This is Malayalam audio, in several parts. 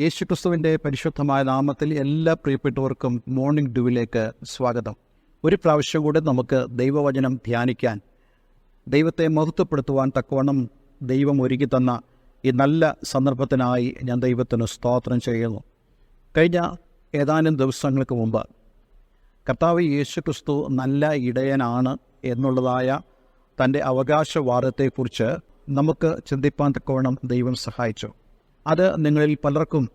യേശുക്രിസ്തുവിന്റെ പരിശുദ്ധമായ നാമത്തിൽ എല്ലാ പ്രിയപ്പെട്ടവർക്കും മോർണിംഗ് ഡ്യൂവിലേക്ക് സ്വാഗതം. ഒരു പ്രാവശ്യം കൂടെ നമുക്ക് ദൈവവചനം ധ്യാനിക്കാൻ ദൈവത്തെ മഹത്വപ്പെടുത്തുവാൻ തക്കവണ്ണം ദൈവം ഒരുക്കി തന്ന ഈ നല്ല സന്ദർഭത്തിനായി ഞാൻ ദൈവത്തിന് സ്തോത്രം ചെയ്യുന്നു. കഴിഞ്ഞ ഏതാനും ദിവസങ്ങൾക്ക് മുമ്പ് കർത്താവ് യേശുക്രിസ്തു നല്ല ഇടയനാണ് എന്നുള്ളതായ തന്റെ അവകാശവാദത്തെക്കുറിച്ച് നമുക്ക് ചിന്തിപ്പാൻ തക്കവണ്ണം ദൈവം സഹായിച്ചു. അത് നിങ്ങളിൽ പലർക്കും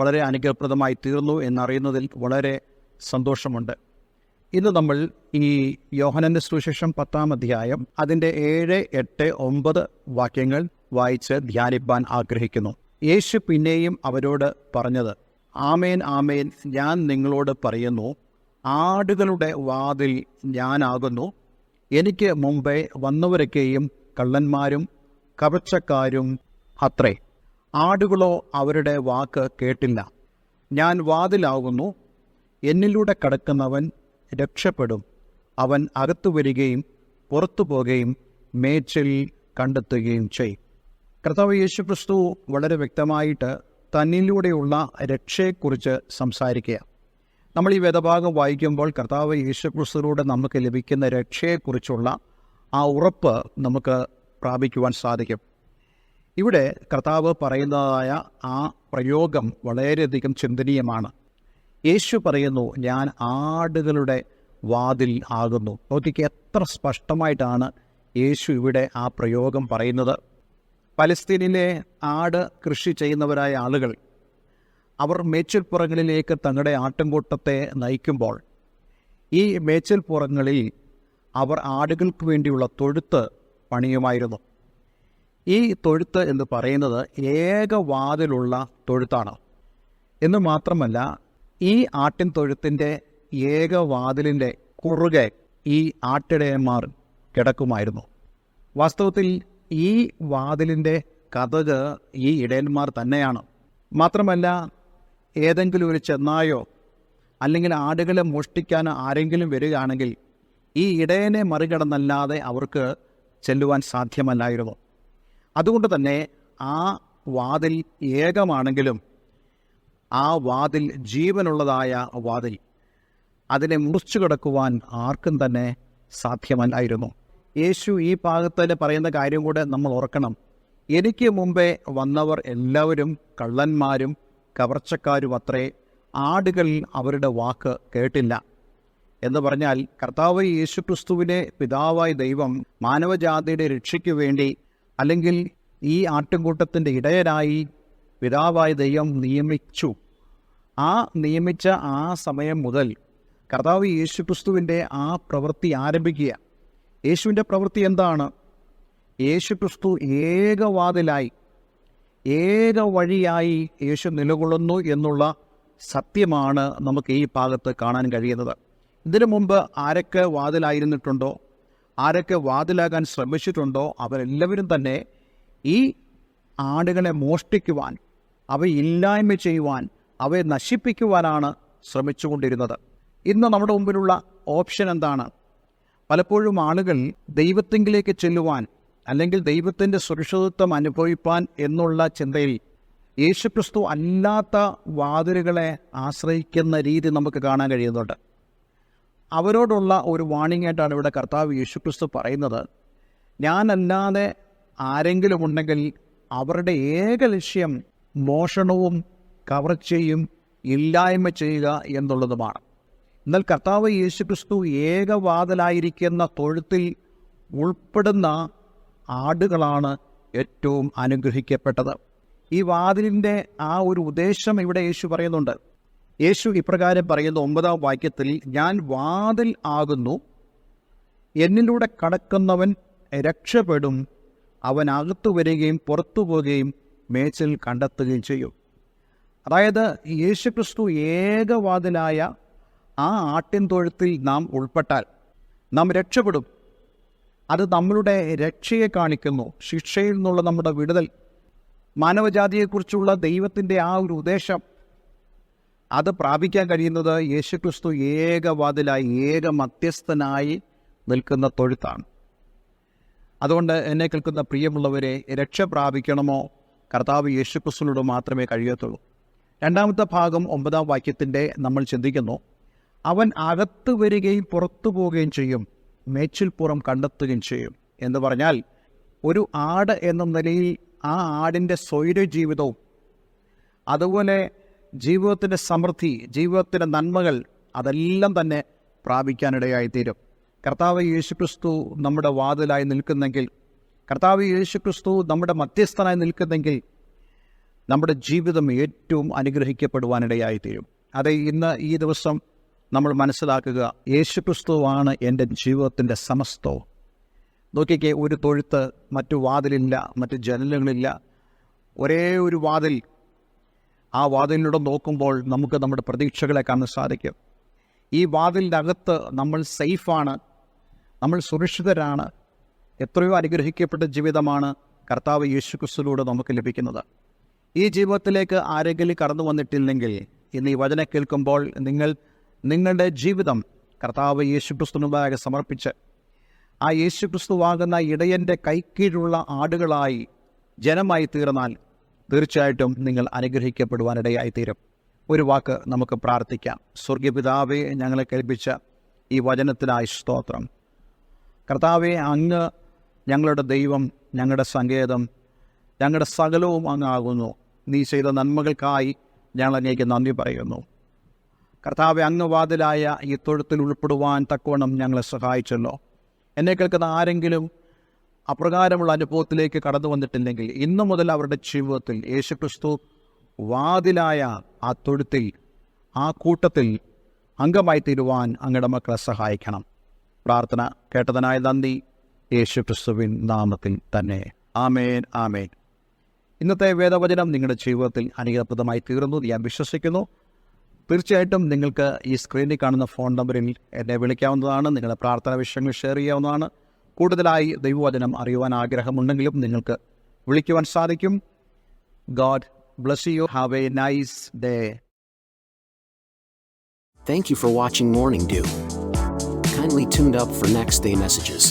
വളരെ അനുഗ്രഹപ്രദമായി തീർന്നു എന്നറിയുന്നതിൽ വളരെ സന്തോഷമുണ്ട്. ഇന്ന് നമ്മൾ ഈ യോഹനന്റെ സുവിശേഷം പത്താം അധ്യായം അതിന്റെ ഏഴ് എട്ട് ഒമ്പത് വാക്യങ്ങൾ വായിച്ച് ധ്യാനിപ്പാൻ ആഗ്രഹിക്കുന്നു. യേശു പിന്നെയും അവരോട് പറഞ്ഞത് ആമേൻ ആമേൻ ഞാൻ നിങ്ങളോട് പറയുന്നു ആടുകളുടെ വാതിൽ ഞാനാകുന്നു. എനിക്ക് മുമ്പേ വന്നവരൊക്കെയും കള്ളന്മാരും കവച്ചക്കാരും അത്രേ. ആടുകളോ അവരുടെ വാക്ക് കേട്ടില്ല. ഞാൻ വാതിലാകുന്നു എന്നിലൂടെ കടക്കുന്നവൻ രക്ഷപ്പെടും. അവൻ അകത്തു വരികയും പുറത്തു പോകുകയും മേച്ചിൽ കണ്ടെത്തുകയും ചെയ്യും. കർത്താവ് യേശു ക്രിസ്തു വളരെ വ്യക്തമായിട്ട് തന്നിലൂടെയുള്ള രക്ഷയെക്കുറിച്ച് സംസാരിക്കുക. നമ്മൾ ഈ വേദഭാഗം വായിക്കുമ്പോൾ കർത്താവ് യേശു ക്രിസ്തുവിലൂടെ നമുക്ക് ലഭിക്കുന്ന രക്ഷയെക്കുറിച്ചുള്ള ആ ഉറപ്പ് നമുക്ക് പ്രാപിക്കുവാൻ സാധിക്കും. ഇവിടെ കർത്താവ് പറയുന്നതായ ആ പ്രയോഗം വളരെയധികം ചിന്തനീയമാണ്. യേശു പറയുന്നു ഞാൻ ആടുകളുടെ വാതിൽ ആകുന്നു. നോക്കിക്ക് എത്ര സ്പഷ്ടമായിട്ടാണ് യേശു ഇവിടെ ആ പ്രയോഗം പറയുന്നത്. പലസ്തീനിലെ ആട് കൃഷി ചെയ്യുന്നവരായ ആളുകൾ അവർ മേച്ചിൽപ്പുറങ്ങളിലേക്ക് തങ്ങളുടെ ആട്ടിൻകൂട്ടത്തെ നയിക്കുമ്പോൾ ഈ മേച്ചിൽപ്പുറങ്ങളിൽ അവർ ആടുകൾക്ക് വേണ്ടിയുള്ള തൊഴുത്ത് പണിയുമായിരുന്നു. ഈ തൊഴുത്ത് എന്ന് പറയുന്നത് ഏകവാതിലുള്ള തൊഴുത്താണ്. എന്ന് മാത്രമല്ല ഈ ആട്ടിൻ തൊഴുത്തിന്റെ ഏകവാതിലിന്റെ കുറുകെ ഈ ആട്ടിടയന്മാർ കിടക്കുമായിരുന്നു. വാസ്തവത്തിൽ ഈ വാതിലിന്റെ കഥക് ഈ ഇടയന്മാർ തന്നെയാണ്. മാത്രമല്ല ഏതെങ്കിലും ഒരു ചെന്നായോ അല്ലെങ്കിൽ ആടുകളെ മോഷ്ടിക്കാൻ ആരെങ്കിലും വരികയാണെങ്കിൽ ഈ ഇടയനെ മറികടന്നല്ലാതെ അവർക്ക് ചെല്ലുവാൻ സാധ്യമല്ലായിരുന്നു. അതുകൊണ്ട് തന്നെ ആ വാതിൽ ഏകമാണെങ്കിലും ആ വാതിൽ ജീവനുള്ളതായ വാതിൽ അതിനെ മുറിച്ചു കിടക്കുവാൻ ആർക്കും തന്നെ സാധ്യമല്ലായിരുന്നു. യേശു ഈ ഭാഗത്തിൽ പറയുന്ന കാര്യം കൂടെ നമ്മൾ ഓർക്കണം. എനിക്ക് മുമ്പേ വന്നവർ എല്ലാവരും കള്ളന്മാരും കവർച്ചക്കാരും അത്രേ ആടുകൾ അവരുടെ വാക്ക് കേട്ടില്ല. എന്ന് പറഞ്ഞാൽ കർത്താവ് യേശു ക്രിസ്തുവിനെ പിതാവായ ദൈവം മാനവജാതിയുടെ രക്ഷയ്ക്ക് വേണ്ടി അല്ലെങ്കിൽ ഈ ആട്ടിൻകൂട്ടത്തിന്റെ ഇടയനായി പിതാവായ ദൈവം നിയമിച്ചു. ആ നിയമിച്ച ആ സമയം മുതൽ കർത്താവ് യേശു ക്രിസ്തുവിന്റെ ആ പ്രവൃത്തി ആരംഭിക്കുക. യേശുവിന്റെ പ്രവൃത്തി എന്താണ്? യേശു ക്രിസ്തു ഏകവാതിലായി ഏക വഴിയായി യേശു നിലകൊള്ളുന്നു എന്നുള്ള സത്യമാണ് നമുക്ക് ഈ ഭാഗത്ത് കാണാൻ കഴിയുന്നത്. ഇതിനു മുമ്പ് ആരൊക്കെ വാതിലായിരുന്നിട്ടുണ്ടോ? ആരൊക്കെ വാതിലാകാൻ ശ്രമിച്ചിട്ടുണ്ടോ അവരെല്ലാവരും തന്നെ ഈ ആടുകളെ മോഷ്ടിക്കുവാൻ അവയെ ഇല്ലായ്മ ചെയ്യുവാൻ അവയെ നശിപ്പിക്കുവാനാണ് ശ്രമിച്ചുകൊണ്ടിരുന്നത്. ഇന്ന് നമ്മുടെ മുമ്പിലുള്ള ഓപ്ഷൻ എന്താണ്? പലപ്പോഴും ആളുകൾ ദൈവത്തെങ്കിലേക്ക് ചെല്ലുവാൻ അല്ലെങ്കിൽ ദൈവത്തിന്റെ സുരക്ഷിതത്വം അനുഭവിപ്പാൻ എന്നുള്ള ചിന്തയിൽ യേശുക്രിസ്തു അല്ലാത്ത വാതിലുകളെ ആശ്രയിക്കുന്ന രീതി നമുക്ക് കാണാൻ കഴിയുന്നുണ്ട്. അവരോടുള്ള ഒരു വാണിംഗ് ആയിട്ടാണ് ഇവിടെ കർത്താവ് യേശുക്രിസ്തു പറയുന്നത്. ഞാനല്ലാതെ ആരെങ്കിലും ഉണ്ടെങ്കിൽ അവരുടെ ഏക ലക്ഷ്യം മോഷണവും കവർച്ചയും ഇല്ലായ്മ ചെയ്യുക എന്നുള്ളതുമാണ്. എന്നാൽ കർത്താവ് യേശുക്രിസ്തു ഏകവാതലായിരിക്കുന്ന തൊഴുത്തിൽ ഉൾപ്പെടുന്ന ആടുകളാണ് ഏറ്റവും അനുഗ്രഹിക്കപ്പെട്ടത്. ഈ വാതിലിന്റെ ആ ഒരു ഉദ്ദേശം ഇവിടെ യേശു പറയുന്നുണ്ട്. യേശു ഇപ്രകാരം പറയുന്ന ഒമ്പതാം വാക്യത്തിൽ ഞാൻ വാതിൽ ആകുന്നു എന്നിലൂടെ കടക്കുന്നവൻ രക്ഷപ്പെടും അവൻ അകത്തു വരികയും പുറത്തു പോവുകയും മേച്ചിൽ കണ്ടെത്തുകയും ചെയ്യും. അതായത് യേശുക്രിസ്തു ഏകവാതിലായ ആ ആട്ടിൻ തൊഴുത്തിൽ നാം ഉൾപ്പെട്ടാൽ നാം രക്ഷപ്പെടും. അത് നമ്മളുടെ രക്ഷയെ കാണിക്കുന്നു. ശിക്ഷയിൽ നിന്നുള്ള നമ്മുടെ വിടുതൽ. മാനവജാതിയെക്കുറിച്ചുള്ള ദൈവത്തിന്റെ ആ ഒരു ഉദ്ദേശം അത് പ്രാപിക്കാൻ കഴിയുന്നത് യേശുക്രിസ്തു ഏകവാതിലായി ഏക മധ്യസ്ഥനായി നിൽക്കുന്ന തൊഴുത്താണ്. അതുകൊണ്ട് എന്നെ കേൾക്കുന്ന പ്രിയമുള്ളവരെ രക്ഷ പ്രാപിക്കണമോ? കർത്താവ് യേശുക്രിസ്തുവിനോട് മാത്രമേ കഴിയത്തുള്ളൂ. രണ്ടാമത്തെ ഭാഗം ഒമ്പതാം വാക്യത്തിന്റെ നമ്മൾ ചിന്തിക്കുന്നു അവൻ അകത്ത് വരികയും പുറത്തു പോവുകയും ചെയ്യും മേച്ചിൽപ്പുറം കണ്ടെത്തുകയും ചെയ്യും. എന്ന് പറഞ്ഞാൽ ഒരു ആട് എന്ന നിലയിൽ ആ ആടിന്റെ സ്വൈര ജീവിതവും അതുപോലെ ജീവിതത്തിന്റെ സമൃദ്ധി ജീവിതത്തിന്റെ നന്മകൾ അതെല്ലാം തന്നെ പ്രാപിക്കാനിടയായിത്തീരും. കർത്താവ് യേശുക്രിസ്തു നമ്മുടെ വാതിലായി നിൽക്കുന്നെങ്കിൽ കർത്താവ് യേശുക്രിസ്തു നമ്മുടെ മധ്യസ്ഥനായി നിൽക്കുന്നെങ്കിൽ നമ്മുടെ ജീവിതം ഏറ്റവും അനുഗ്രഹിക്കപ്പെടുവാനിടയായിത്തീരും. അതെ ഇന്ന് ഈ ദിവസം നമ്മൾ മനസ്സിലാക്കുക യേശുക്രിസ്തുവാണ് എന്റെ ജീവിതത്തിന്റെ സമസ്തവും നോക്കിക്കേ ഒരു തൊഴുത്ത് മറ്റു വാതിലില്ല മറ്റു ജനലുകളില്ല. ഒരേ ഒരു വാതിൽ ആ വാതിലിലൂടെ നോക്കുമ്പോൾ നമുക്ക് നമ്മുടെ പ്രതീക്ഷകളെ കാണാൻ സാധിക്കും. ഈ വാതിലിന്റെ അകത്ത് നമ്മൾ സേഫാണ്. നമ്മൾ സുരക്ഷിതരാണ്. എത്രയോ അനുഗ്രഹിക്കപ്പെട്ട ജീവിതമാണ് കർത്താവ് യേശുക്രിസ്തുവിലൂടെ നമുക്ക് ലഭിക്കുന്നത്. ഈ ജീവിതത്തിലേക്ക് ആരെങ്കിലും കടന്നു വന്നിട്ടില്ലെങ്കിൽ ഇന്ന് ഈ വചന കേൾക്കുമ്പോൾ നിങ്ങൾ നിങ്ങളുടെ ജീവിതം കർത്താവ് യേശുക്രിസ്തുവിനുമായി സമർപ്പിച്ച്. ആ യേശുക്രിസ്തുവാകുന്ന ഇടയന്റെ കൈക്കീഴുള്ള ആടുകളായി ജനമായി തീർന്നാൽ തീർച്ചയായിട്ടും നിങ്ങൾ അനുഗ്രഹിക്കപ്പെടുവാനിടയായി തീരും ഒരു വാക്ക് നമുക്ക് പ്രാർത്ഥിക്കാം. സ്വർഗപിതാവെ ഞങ്ങളെ കേൾപ്പിച്ച ഈ വചനത്തിനായി സ്തോത്രം. കർത്താവെ അങ്ങ് ഞങ്ങളുടെ ദൈവം ഞങ്ങളുടെ സങ്കേതം ഞങ്ങളുടെ സകലവും അങ്ങാകുന്നു നീ ചെയ്ത നന്മകൾക്കായി ഞങ്ങൾ അങ്ങേക്ക് നന്ദി പറയുന്നു. കർത്താവെ അങ്ങ് വാതിലായ ഈ തൊഴുത്തിൽ ഉൾപ്പെടുവാൻ തക്കവണ്ണം ഞങ്ങളെ സഹായിച്ചല്ലോ. എന്നെ കേൾക്കുന്ന ആരെങ്കിലും അപ്രകാരമുള്ള അനുഭവത്തിലേക്ക് കടന്നു വന്നിട്ടില്ലെങ്കിൽ ഇന്നു മുതൽ അവരുടെ ജീവിതത്തിൽ യേശുക്രിസ്തു വാതിലായ ആ തൊഴുത്തിൽ ആ കൂട്ടത്തിൽ അംഗമായി തീരുവാൻ അങ്ങയുടെ മക്കളെ സഹായിക്കണം. പ്രാർത്ഥന കേട്ടതിനായ നന്ദി. യേശുക്രിസ്തുവിൻ നാമത്തിൽ തന്നെ. ആമേൻ ആമേൻ. ഇന്നത്തെ വേദവചനം നിങ്ങളുടെ ജീവിതത്തിൽ അനുഗ്രഹപ്രദമായി തീർന്നു ഞാൻ വിശ്വസിക്കുന്നു. തീർച്ചയായിട്ടും നിങ്ങൾക്ക് ഈ സ്ക്രീനിൽ കാണുന്ന ഫോൺ നമ്പറിൽ എന്നെ വിളിക്കാവുന്നതാണ്. നിങ്ങളുടെ പ്രാർത്ഥന വിഷയങ്ങൾ ഷെയർ ചെയ്യാവുന്നതാണ്. കൂടുതലായി ദൈവവചനം അറിയുവാൻ ആഗ്രഹമുണ്ടെങ്കിലും നിങ്ങൾക്ക് വിളിക്കുവാൻ സാധിക്കും God bless you have a nice day Thank you for watching Morning Dew. Kindly tuned up for next day messages.